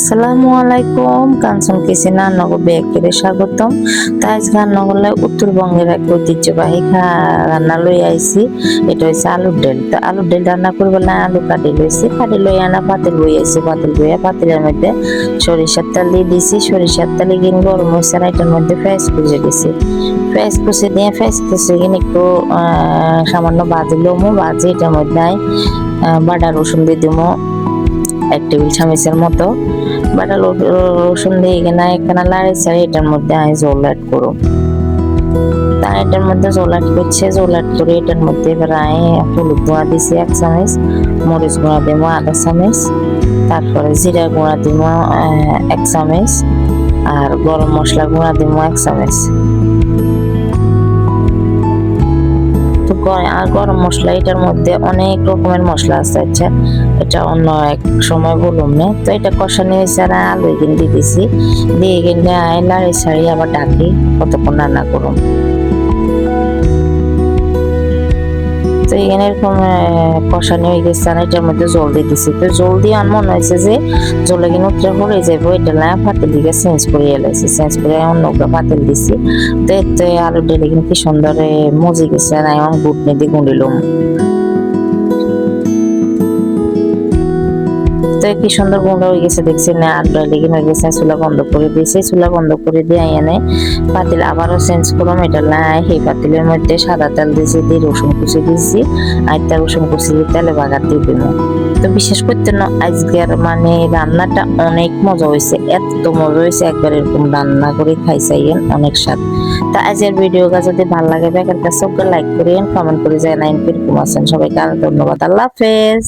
আসসালামু আলাইকুম। কাঞ্চন কিচেন রান্নাঘর ব্যাগকে স্বাগতম। তো আজকে রান্নাঘরলে উত্তরবঙ্গের এক ঐতিহ্যবাহী রান্না লই আইছি। এটা হচ্ছে আলুর ডাল। তো আলুর ডাল রান্না করব না, আলু কাটি লইছি। কাটি লই আনা পাতিল বই আইছি পাতিল বইয়া পাতিলের মধ্যে সরিষার তেল দিয়ে দিছি। সরিষার তেলে গিন গরম হয়েছে এটার মধ্যে ফ্রেশ কুচে দিছি। ফ্রেশ কুচে দিয়ে ফ্রেশ কুচে গিয়ে একটু সামান্য বাজি লমু বাজি এটার মধ্যে বাটা রসুন দিয়ে দিমু। এক টেবিল চামচের মতো, বাটা রসুন দিয়ে এখানে একখানা লাড়ি ছাড়ি এটার মধ্যে আমি জল অ্যাড করো তা এটার মধ্যে জল অ্যাড করছে জল অ্যাড করে এটার মধ্যে এবার আমি হলুদ গুঁড়া দিছি এক চামচ, মরিচ গুঁড়া দিব আধা চামচ, তারপরে জিরা গুঁড়া দিব এক চামচ, আর গরম মশলা গুঁড়া দিব এক চামচ। আর গরম মশলা এটার মধ্যে অনেক রকমের মশলা আছে আচ্ছা। এটা অন্য এক সময় বলুন না। তো এটা কষানি হয়েছে আর আলু এখানে দিয়ে দিছি দিয়ে এখানে লাড়ি ছাড়ি আবার ডাকি কতক্ষণ রান্না করুন। তো এখানে এরকম কষানি হয়ে গেছে আর এটার মধ্যে জল দিয়ে দিছি তো জল দিয়ে আমার মনে হয়েছে যে জলে কিনে উত্তরে পড়ে যাব, এটা না পাতিল দিকে চেঞ্জ করে এলাইছি চেঞ্জ করে অন্য পাতিল দিছি। তো এতে আলু ডেলে কিন্তু কি সুন্দর মজি গেছে আর আমি গুটনি দিয়ে গুঁড়িলাম তো কি সুন্দর গুঁড়ো হয়ে গেছে দেখছি, না ডাইলে কিনে হয়ে গেছে, চুলা বন্ধ করে দিয়েছি। চুলা বন্ধ করে দিয়ে এনে পাতিল আবারও চেঞ্জ করলাম, এটা লাই সেই পাতিলের মধ্যে সাদা তেল দিয়েছি, দিয়ে রসুন কুচি দিয়েছি, আর তার রসুন কুচি দিয়ে তেলে বাগার দিয়ে দিলাম তো বিশেষ করতে না, আজকের মানে রান্নাটা অনেক মজা হয়েছে, এত মজা হয়েছে, একবার এরকম রান্না করে খাইছাইয়েন অনেক স্বাদ। তা আজকের ভিডিওটা যদি ভালো লাগে বেকার কাছে লাইক করেন কমেন্ট করে জানাইন কীরকম আছেন সবাইকে ধন্যবাদ, আল্লাহ হাফেজ।